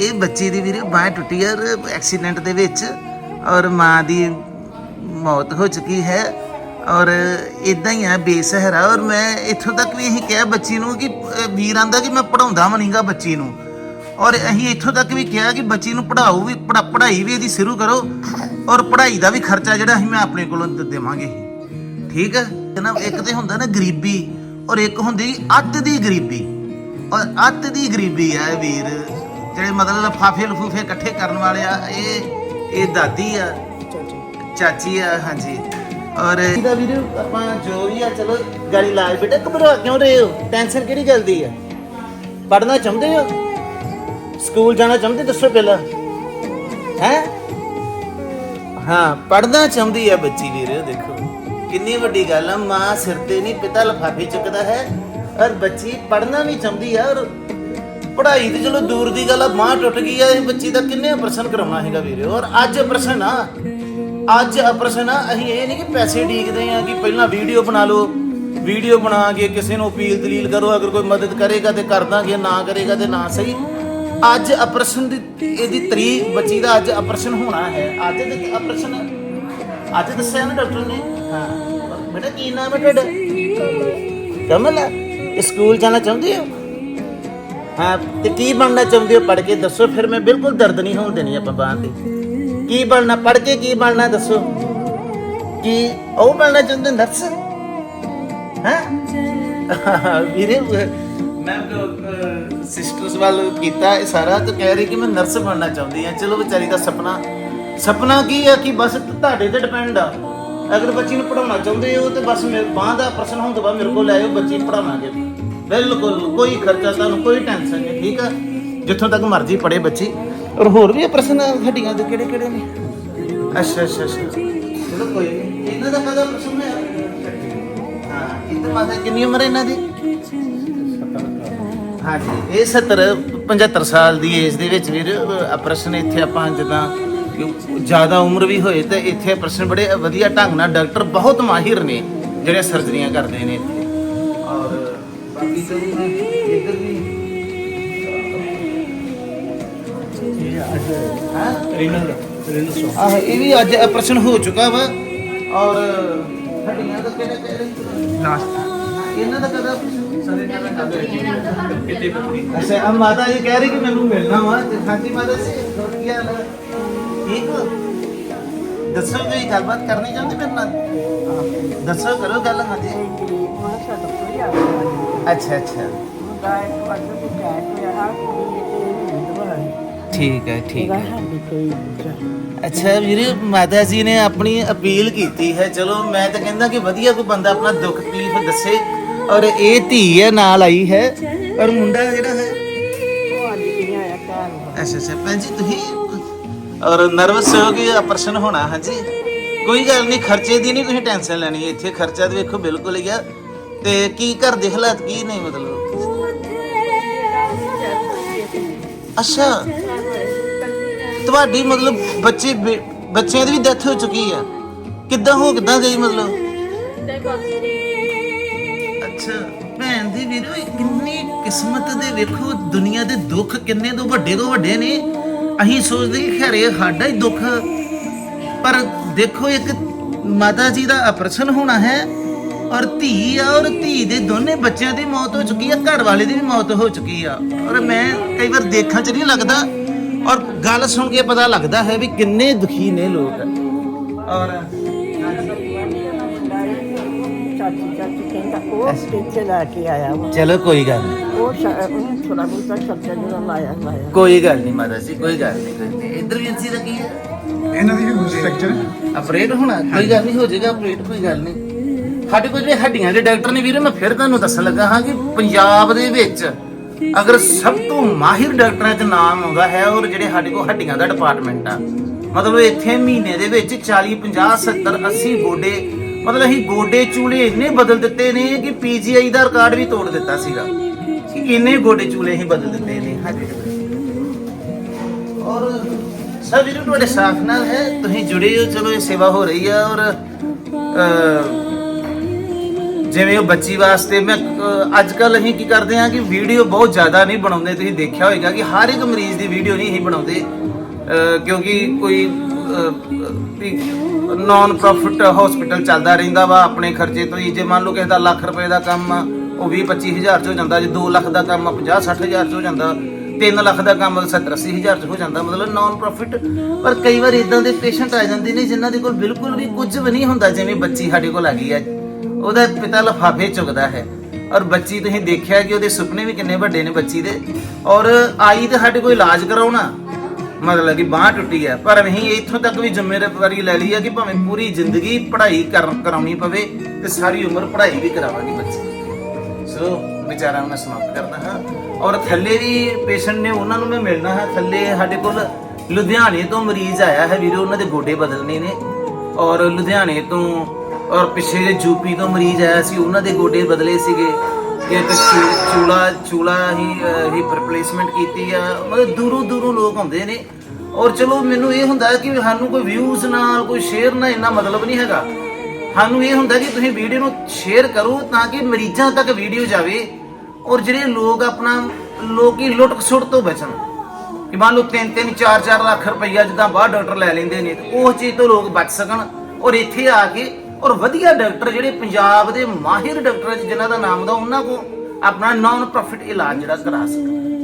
ਇਹ ਬੱਚੇ ਦੀ ਵੀਰੇ ਬਾਂਹ ਟੁੱਟੀ ਹੈ ਐਕਸੀਡੈਂਟ ਦੇ ਵਿੱਚ ਔਰ ਮਾਂ ਦੀ ਮੌਤ ਹੋ ਚੁੱਕੀ ਹੈ ਔਰ ਇਦਾਂ ਹੀ ਆ, ਬੇਸਹਾਰਾ ਔਰ ਮੈਂ ਇੱਥੋਂ ਤੱਕ ਵੀ ਇਹੀ ਕਿਹਾ ਬੱਚੀ ਨੂੰ ਕਿ ਵੀਰ ਆਂਦਾ ਕਿ ਮੈਂ ਪੜਾਉਂਦਾ ਮਨੀਗਾ ਬੱਚੀ ਨੂੰ। ਔਰ ਅਸੀਂ ਇੱਥੋਂ ਤੱਕ ਵੀ ਕਿਹਾ ਕਿ ਬੱਚੀ ਨੂੰ ਪੜਾਓ ਵੀ, ਪੜ੍ਹਾ- ਪੜ੍ਹਾਈ ਵੀ ਇਹਦੀ ਸ਼ੁਰੂ ਕਰੋ ਔਰ ਪੜ੍ਹਾਈ ਦਾ ਵੀ ਖਰਚਾ ਜਿਹੜਾ ਅਸੀਂ ਮੈਂ ਆਪਣੇ ਕੋਲੋਂ ਦੇਵਾਂਗੇ। ਠੀਕ ਹੈ ਨਾ ਇੱਕ ਤੇ ਹੁੰਦਾ ਨਾ ਗਰੀਬੀ ਔਰ ਇੱਕ ਹੁੰਦੀ ਅੱਤ ਦੀ ਗਰੀਬੀ। ਔਰ ਅੱਤ ਦੀ ਗਰੀਬੀ ਆ ਵੀਰ। ਜਿਹੜੇ ਮਤਲਬ ਲਫਾਫੇ ਲਫੂਫੇ ਇਕੱਠੇ ਕਰਨ ਵਾਲੇ ਆ ਇਹ ਇਹ ਦਾਦੀ ਆ ਚਾਚੀ। ਆ ਹਾਂਜੀ। ਔਰ ਇਹਦਾ ਵੀਰ ਆਪਾਂ ਜੋ ਵੀ ਆ ਚਲੋ ਗਾੜੀ ਲਾਜ ਬੇਟਾ ਘਬਰਾ ਕਿਉਂ ਰਹੇ ਹੋ? ਟੈਨਸ਼ਨ ਕਿਹੜੀ ਗੱਲ ਦੀ ਆ? ਪੜਨਾ ਚਾਹੁੰਦੇ ਹੋ? ਸਕੂਲ ਜਾਣਾ ਚਾਹੁੰਦੇ? ਦੱਸੋ ਪਹਿਲਾਂ। ਹੈ? ਹਾਂ ਪੜਨਾ ਚਾਹੁੰਦੀ ਆ ਬੱਚੀ ਵੀਰ ਦੇਖੋ। ਕਿੰਨੀ ਵੱਡੀ ਗੱਲ ਆ ਮਾਂ ਸਿਰ ਤੇ ਨਹੀਂ ਪਿਤਾ ਲਫਾਫੇ ਚੁੱਕਦਾ ਹੈ। ਔਰ ਬੱਚੀ ਪੜਨਾ ਵੀ ਚਾਹੁੰਦੀ ਆ ਔਰ ਪੜ੍ਹਾਈ ਤੇ ਚਲੋ ਦੂਰ ਦੀ ਗੱਲ ਆ, ਬਾਂਹ ਟੁੱਟ ਗਈ ਆ, ਇਹ ਬੱਚੀ ਦਾ ਕਿੰਨੇ ਆਪਰੇਸ਼ਨ ਕਰਾਉਣਾ ਹੈਗਾ ਵੀਰੇ। ਔਰ ਅੱਜ ਆਪਰੇਸ਼ਨ ਆ, ਅੱਜ ਆਪਰੇਸ਼ਨ ਆ, ਅਸੀਂ ਇਹ ਨਹੀਂ ਕਿ ਪੈਸੇ ਡੀਕਦੇ ਆ ਕਿ ਪਹਿਲਾਂ ਵੀਡੀਓ ਬਣਾ ਲਓ, ਵੀਡੀਓ ਬਣਾ ਕੇ ਕਿਸੇ ਨੂੰ ਅਪੀਲ ਦਲੀਲ ਕਰੋ, ਅਗਰ ਕੋਈ ਮਦਦ ਕਰੇਗਾ ਤੇ ਕਰ ਦਾਂਗੇ, ਨਾ ਕਰੇਗਾ ਤੇ ਨਾ ਸਹੀ। ਅੱਜ ਆਪਰੇਸ਼ਨ ਦੀ, ਇਹਦੀ ਤਰੀਕ, ਬੱਚੀ ਦਾ ਅੱਜ ਆਪਰੇਸ਼ਨ ਹੋਣਾ ਹੈ। ਅੱਜ ਦੇ ਆਪਰੇਸ਼ਨ ਅੱਜ ਦੱਸਿਆ ਨਾ ਡਾਕਟਰ ਨੇ। ਹਾਂ। ਬੇਟਾ, ਕੀ ਨਾਮ ਹੈ ਤੁਹਾਡਾ? ਕਮਲ ਇਹ ਸਕੂਲ ਜਾਣਾ ਚਾਹੁੰਦੇ ਹੋ? ਹਾਂ, ਤੇ ਕੀ ਬਣਨਾ ਚਾਹੁੰਦੇ ਹੋ ਪੜ੍ਹ ਕੇ? ਦੱਸੋ, ਫਿਰ ਮੈਂ ਬਿਲਕੁਲ ਦਰਦ ਨਹੀਂ ਹੋਣ ਦੇਣੀ ਆਪਾਂ ਬਾਂਹ ਤੇ। ਕੀ ਬਣਨਾ? ਪੜ੍ਹ ਕੇ ਕੀ ਬਣਨਾ, ਦੱਸੋ? ਕੀ ਉਹ ਬਣਨਾ ਚਾਹੁੰਦੇ ਨਰਸ? ਹੈ? ਵੀਰੇ, ਮੈਂ ਸਿਸਟਰਸ ਵੱਲ ਕੀਤਾ ਇਹ ਸਾਰਾ, ਤੇ ਕਹਿ ਰਹੀ ਕਿ ਮੈਂ ਨਰਸ ਬਣਨਾ ਚਾਹੁੰਦੀ ਆ ਚਲੋ ਵਿਚਾਰੀ ਦਾ ਸੁਪਨਾ ਸੁਪਨਾ ਕੀ ਆ ਕਿ ਬਸ ਤੁਹਾਡੇ ਤੇ ਡਿਪੈਂਡ ਆ। ਅਗਰ ਬੱਚੀ ਨੂੰ ਪੜਾਉਣਾ ਚਾਹੁੰਦੇ ਹੋ, ਤੇ ਬਸ ਮੇਰੇ ਬਾਂਹ ਦਾ ਪ੍ਰਸ਼ਨ ਹੁੰਦਾ ਵਾ ਮੇਰੇ ਕੋਲ ਲੈ ਆਓ ਬੱਚੀ ਪੜਾਵਾਂਗੇ ਬਿਲਕੁਲ ਕੋਈ ਖਰਚਾ ਤੁਹਾਨੂੰ ਕੋਈ ਟੈਨਸ਼ਨ ਨਹੀਂ ਠੀਕ ਆ? ਜਿੱਥੋਂ ਤੱਕ ਮਰਜ਼ੀ ਪੜੇ ਬੱਚੀ। ਔਰ ਹੋਰ ਵੀ ਪ੍ਰਸ਼ਨ ਹੱਡੀਆਂ ਦੇ ਕਿਹੜੇ ਕਿਹੜੇ ਨੇ? ਅੱਛਾ ਅੱਛਾ ਅੱਛਾ। ਚਲੋ ਕੋਈ ਨਹੀਂ ਇਹਨਾਂ ਦਾ ਕਦਾ ਪ੍ਰਸ਼ਨ ਹੈ ਹਾਂ ਇਹਦੇ ਮਾਤਾ ਕਿੰਨੀ ਉਮਰ ਹੈ ਇਹਨਾਂ ਦੀ? ਹਾਂਜੀ ਇਹ 70 75 ਸਾਲ ਦੀ ਏਜ ਦੇ ਵਿੱਚ ਵੀਰ ਆਪਰੇਸ਼ਨ ਇੱਥੇ ਆਪਾਂ ਜਿੱਦਾਂ ਜ਼ਿਆਦਾ ਉਮਰ ਵੀ ਹੋਏ ਤੇ ਇੱਥੇ ਆਪਰੇਸ਼ਨ ਬੜੇ ਵਧੀਆ ਢੰਗ ਨਾਲ ਡਾਕਟਰ ਬਹੁਤ ਮਾਹਿਰ ਨੇ ਜਿਹੜੇ ਸਰਜਰੀਆਂ ਕਰਦੇ ਨੇ। ਬਾਕੀ ਤਾਂ ਇੱਧਰ ਵੀ ਹਾਂ ਰੀਨਲ ਰੀਨਲ ਸੋ ਆਹ ਇਹ ਵੀ ਅੱਜ ਆਪਰੇਸ਼ਨ ਹੋ ਚੁੱਕਾ ਵਾ। ਔਰ ਹੱਡੀਆਂ ਦਾ ਕਿਹੜਾ ਕਹਿ ਰਹੇ ਲਾਸਟ ਇਹਨਾਂ ਦਾ ਕਦਾ ਸਾਰੇ ਜਗ੍ਹਾ ਕਰਦੇ ਕਿਤੇ ਬੱਕਰੀ ਅੱਛਾ ਆ ਮਾਤਾ ਜੀ ਕਹਿ ਰਹੀ ਕਿ ਮੈਨੂੰ ਮਿਲਣਾ ਵਾ। ਹਾਂਜੀ ਮਾਤਾ ਜੀ ਕੀ ਹਾਲ ਹੈ? ਠੀਕ ਹੋ? ਦੱਸੋ ਕੋਈ ਗੱਲਬਾਤ ਕਰਨੀ ਚਾਹੁੰਦੇ ਮੇਰੇ ਨਾਲ? ਦੱਸੋ, ਕਰੋ ਗੱਲ, ਹਾਂਜੀ। ਅੱਛਾ ਅੱਛਾ। ਠੀਕ ਹੈ ਠੀਕ ਹੈ। ਅੱਛਾ, ਵੀਰੇ, ਮਾਤਾ ਜੀ ਨੇ ਆਪਣੀ ਅਪੀਲ ਕੀਤੀ ਹੈ। ਚਲੋ, ਮੈਂ ਤਾਂ ਕਹਿੰਦਾ ਕਿ ਵਧੀਆ ਕੋਈ ਬੰਦਾ ਆਪਣਾ ਦੁੱਖ, ਤਕਲੀਫ ਦੱਸੇ ਔਰ ਇਹ ਧੀ ਹੈ, ਨਾਲ ਆਈ ਹੈ। ਔਰ ਮੁੰਡਾ ਜਿਹੜਾ ਹੈ ਅੱਛਾ ਅੱਛਾ। ਭੈਣ ਜੀ, ਤੁਸੀਂ ਔਰ ਨਰਵਸ ਹੋ ਕਿ ਆਪਰੇਸ਼ਨ ਹੋਣਾ, ਹਾਂਜੀ। ਕੋਈ ਗੱਲ ਨਹੀਂ, ਖਰਚੇ ਦੀ ਨਹੀਂ ਤੁਸੀਂ ਟੈਨਸ਼ਨ ਲੈਣੀ, ਇੱਥੇ ਖਰਚਾ ਤੇ ਵੇਖੋ ਬਿਲਕੁਲ ਹੀ ਆ। ਤੇ ਕੀ ਘਰ ਦੇ ਹਾਲਾਤ ਕੀ ਨਹੀਂ ਮਤਲਬ? ਅੱਛਾ। ਤੁਹਾਡੀ ਮਤਲਬ ਬੱਚੇ ਬੱਚਿਆਂ ਦੀ ਵੀ ਡੈਥ ਹੋ ਚੁੱਕੀ ਆ। ਕਿੱਦਾਂ ਹੋ, ਕਿੱਦਾਂ ਗਈ ਮਤਲਬ? ਅੱਛਾ, ਭੈਣ ਦੀ ਵੀਰੋ ਕਿੰਨੀ ਕਿਸਮਤ ਦੇ ਵੇਖੋ, ਦੁਨੀਆ ਦੇ ਦੁੱਖ ਕਿੰਨੇ ਤੋਂ ਵੱਡੇ ਤੋਂ ਵੱਡੇ ਨੇ। ਅਸੀਂ ਸੋਚਦੇ ਕਿ ਖੈਰੇ ਸਾਡਾ ਹੀ ਦੁੱਖ। ਪਰ ਦੇਖੋ, ਇੱਕ ਮਾਤਾ ਜੀ ਦਾ ਆਪਰੇਸ਼ਨ ਹੋਣਾ ਹੈ ਔਰ ਧੀ ਆ ਔਰ ਧੀ ਦੇ ਦੋਨੇ ਬੱਚਿਆਂ ਦੀ ਮੌਤ ਹੋ ਚੁੱਕੀ ਆ, ਘਰ ਵਾਲੇ ਦੀ ਵੀ ਮੌਤ ਹੋ ਚੁੱਕੀ ਆ। ਔਰ ਮੈਂ ਕਈ ਵਾਰ ਦੇਖਣ ਚ ਨਹੀਂ ਲੱਗਦਾ ਔਰ ਗੱਲ ਸੁਣ ਕੇ ਪਤਾ ਲੱਗਦਾ ਹੈ ਵੀ ਕਿੰਨੇ ਦੁਖੀ ਨੇ ਲੋਕ। ਔਰ ਉਹ ਪਿੱਛੇ ਲਾ ਕੇ ਆਇਆ ਵਾ। ਚਲੋ ਕੋਈ ਗੱਲ ਨਹੀਂ। ਉਹ ਸ਼ਾ- ਉਹਨੇ ਥੋੜਾ ਬਹੁਤਾ ਖਰਚਾ ਜਿਹੜਾ ਲਾਇਆ ਲਾਇਆ। ਕੋਈ ਗੱਲ ਨਹੀਂ ਮਾਤਾ ਜੀ ਕੋਈ ਗੱਲ ਨਹੀਂ ਕੋਈ ਨਹੀਂ। ਇੱਧਰ ਵੀ ਇੰਸੀ ਦਾ ਕੀ ਹੈ? ਇਹਨਾਂ ਦੀ ਵੀ ਸਟਰਕਚਰ ਆਪਰੇਟ ਹੋਣਾ ਕੋਈ ਗੱਲ ਨਹੀਂ ਹੋ ਜਾਏਗਾ ਆਪਰੇਟ ਕੋਈ ਗੱਲ ਨਹੀਂ। ਸਾਡੇ ਕੋਲ ਜਿਹੜੇ ਹੱਡੀਆਂ ਦੇ ਡਾਕਟਰ ਨੇ ਵੀਰੇ ਮੈਂ ਫਿਰ ਤੁਹਾਨੂੰ ਦੱਸਣ ਲੱਗਾ ਹਾਂ ਕਿ ਪੰਜਾਬ ਦੇ ਵਿੱਚ ਅਗਰ ਸਭ ਤੋਂ ਮਾਹਿਰ ਡਾਕਟਰਾਂ 'ਚ ਨਾਮ ਆਉਂਦਾ ਹੈ ਔਰ ਜਿਹੜੇ ਸਾਡੇ ਕੋਲ ਹੱਡੀਆਂ ਦਾ ਡਿਪਾਰਟਮੈਂਟ ਆ ਮਤਲਬ ਇੱਥੇ ਮਹੀਨੇ ਦੇ ਵਿੱਚ 40 50 70 80 ਗੋਡੇ ਮਤਲਬ ਅਸੀਂ ਗੋਡੇ ਚੂਲੇ ਇੰਨੇ ਬਦਲ ਦਿੱਤੇ ਨੇ ਕਿ ਪੀਜੀਆਈ ਦਾ ਰਿਕਾਰਡ ਵੀ ਤੋੜ ਦਿੱਤਾ ਸੀਗਾ। ਕਿ ਇੰਨੇ ਗੋਡੇ ਚੂਲੇ ਅਸੀਂ ਬਦਲ ਦਿੱਤੇ ਨੇ। ਹਾਂਜੀ। ਔਰ ਸਭ ਵੀਰੋ, ਤੁਹਾਡੇ ਸਾਥ ਨਾਲ ਹੈ, ਤੁਸੀਂ ਜੁੜੇ ਹੋ, ਚਲੋ ਇਹ ਸੇਵਾ ਹੋ ਰਹੀ ਹੈ ਔਰ ਜਿਵੇਂ ਉਹ ਬੱਚੀ ਵਾਸਤੇ ਮੈਂ ਅੱਜ ਕੱਲ ਅਸੀਂ ਕੀ ਕਰਦੇ ਹਾਂ ਕਿ ਵੀਡੀਓ ਬਹੁਤ ਜ਼ਿਆਦਾ ਨਹੀਂ ਬਣਾਉਂਦੇ। ਤੁਸੀਂ ਦੇਖਿਆ ਹੋਵੇਗਾ ਕਿ ਹਰ ਇੱਕ ਮਰੀਜ਼ ਦੀ ਵੀਡੀਓ ਨਹੀਂ ਅਸੀਂ ਬਣਾਉਂਦੇ, ਅਹ, ਕਿਉਂਕਿ ਕੋਈ ਨਾਨ ਪ੍ਰੋਫਿਟ ਹਸਪੀਟਲ ਚੱਲਦਾ ਰਹਿੰਦਾ ਵਾ ਆਪਣੇ ਖਰਚੇ ਤੋਂ ਹੀ। ਜੇ ਮੰਨ ਲਓ ਕਿਸੇ ਦਾ ਲੱਖ ਰੁਪਏ ਦਾ ਕੰਮ ਆ, ਉਹ 20 25 ਹਜ਼ਾਰ ਚ ਹੋ ਜਾਂਦਾ। ਜੇ 2 ਲੱਖ ਦਾ ਕੰਮ ਆ 50 60 ਹਜ਼ਾਰ ਚ ਹੋ ਜਾਂਦਾ। 3 ਲੱਖ ਦਾ ਕੰਮ 70 80 ਹਜ਼ਾਰ ਚ ਹੋ ਜਾਂਦਾ। ਮਤਲਬ ਨਾਨ ਪ੍ਰੋਫਿਟ ਪਰ ਕਈ ਵਾਰ ਇਦਾਂ ਦੇ ਪੇਸ਼ੈਂਟ ਆ ਜਾਂਦੇ ਨੇ, ਜਿਨ੍ਹਾਂ ਦੇ ਕੋਲ ਬਿਲਕੁਲ ਵੀ ਕੁਝ ਵੀ ਨਹੀਂ ਹੁੰਦਾ, ਜਿਵੇਂ ਬੱਚੀ ਸਾਡੇ ਕੋਲ ਆ ਗਈ ਹੈ। ਉਹਦਾ ਪਿਤਾ ਲਫਾਫੇ ਚੁਗਦਾ ਹੈ। ਔਰ ਬੱਚੀ ਤੁਸੀਂ ਦੇਖਿਆ ਕਿ ਉਹਦੇ ਸੁਪਨੇ ਵੀ ਕਿੰਨੇ ਵੱਡੇ ਨੇ ਬੱਚੀ ਦੇ। ਔਰ ਆਈ ਤੇ ਸਾਡੇ ਕੋਲ ਇਲਾਜ ਕਰਾਉਣਾ। ਮਤਲਬ ਕਿ ਬਾਹ ਟੁੱਟੀ ਹੈ। ਪਰ ਅਸੀਂ ਇੱਥੋਂ ਤੱਕ ਵੀ ਜ਼ਿੰਮੇਵਾਰੀ ਲੈ ਲਈ ਹੈ ਕਿ ਭਾਵੇਂ ਪੂਰੀ ਜ਼ਿੰਦਗੀ ਪੜ੍ਹਾਈ ਕਰ ਕਰਾਉਣੀ ਪਵੇ ਤੇ ਸਾਰੀ ਉਮਰ ਪੜ੍ਹਾਈ ਵੀ ਕਰਾਵਾਂਗੇ ਬੱਚੇ। ਸੋ ਵਿਚਾਰਾਂ ਨੂੰ ਮੈਂ ਸਮਾਪਤ ਕਰਦਾ ਹਾਂ। ਔਰ ਥੱਲੇ ਵੀ ਪੇਸ਼ੈਂਟ ਨੇ ਉਹਨਾਂ ਨੂੰ ਮੈਂ ਮਿਲਣਾ ਹੈ। ਥੱਲੇ ਸਾਡੇ ਕੋਲ ਲੁਧਿਆਣੇ ਤੋਂ ਮਰੀਜ਼ ਆਇਆ ਹੈ ਵੀਰੇ, ਉਹਨਾਂ ਦੇ ਗੋਡੇ ਬਦਲਨੇ ਨੇ। ਔਰ ਲੁਧਿਆਣੇ ਤੋਂ ਔਰ ਪਿੱਛੇ ਜੇ ਯੂਪੀ ਤੋਂ ਮਰੀਜ਼ ਆਇਆ ਸੀ, ਉਹਨਾਂ ਦੇ ਗੋਡੇ ਬਦਲੇ ਸੀਗੇ। ਇੱਕ ਚੂ- ਚੂਲਾ ਚੂਲਾ ਹੀ ਹੀ ਰਿਪਲੇਸਮੈਂਟ ਕੀਤੀ ਆ। ਮਤਲਬ ਦੂਰੋਂ ਦੂਰੋਂ ਲੋਕ ਆਉਂਦੇ ਨੇ। ਔਰ ਚਲੋ ਮੈਨੂੰ ਇਹ ਹੁੰਦਾ ਕਿ ਸਾਨੂੰ ਕੋਈ ਵਿਊਜ਼ ਨਾਲ, ਕੋਈ ਸ਼ੇਅਰ ਨਾਲ ਇੰਨਾ ਮਤਲਬ ਨਹੀਂ ਹੈਗਾ। ਸਾਨੂੰ ਇਹ ਹੁੰਦਾ ਕਿ ਤੁਸੀਂ ਵੀਡੀਓ ਨੂੰ ਸ਼ੇਅਰ ਕਰੋ ਤਾਂ ਕਿ ਮਰੀਜ਼ਾਂ ਤੱਕ ਵੀਡੀਓ ਜਾਵੇ ਔਰ ਜਿਹੜੇ ਲੋਕ ਆਪਣਾ, ਲੋਕੀ ਲੁੱਟ ਸੁੱਟ ਤੋਂ ਬਚਣ। ਕਿ ਮੰਨ ਲਓ 3 3 4 4 ਲੱਖ ਰੁਪਈਆ ਜਿੱਦਾਂ ਬਾਹਰ ਡਾਕਟਰ ਲੈ ਲੈਂਦੇ ਨੇ, ਤੇ ਉਹ ਚੀਜ਼ ਤੋਂ ਲੋਕ ਬਚ ਸਕਣ। ਔਰ ਇੱਥੇ ਆ ਕੇ ਔਰ ਵਧੀਆ ਡਾਕਟਰ ਜਿਹੜੇ ਪੰਜਾਬ ਦੇ ਮਾਹਿਰ ਡਾਕਟਰ ਜਿਨ੍ਹਾਂ ਦਾ ਨਾਮ ਦਾ ਉਹਨਾਂ ਕੋ ਆਪਣਾ ਨਾਨ ਪ੍ਰੋਫਿਟ ਇਲਾਜ ਜਿਹੜਾ ਕਰਾ ਸਕਣ।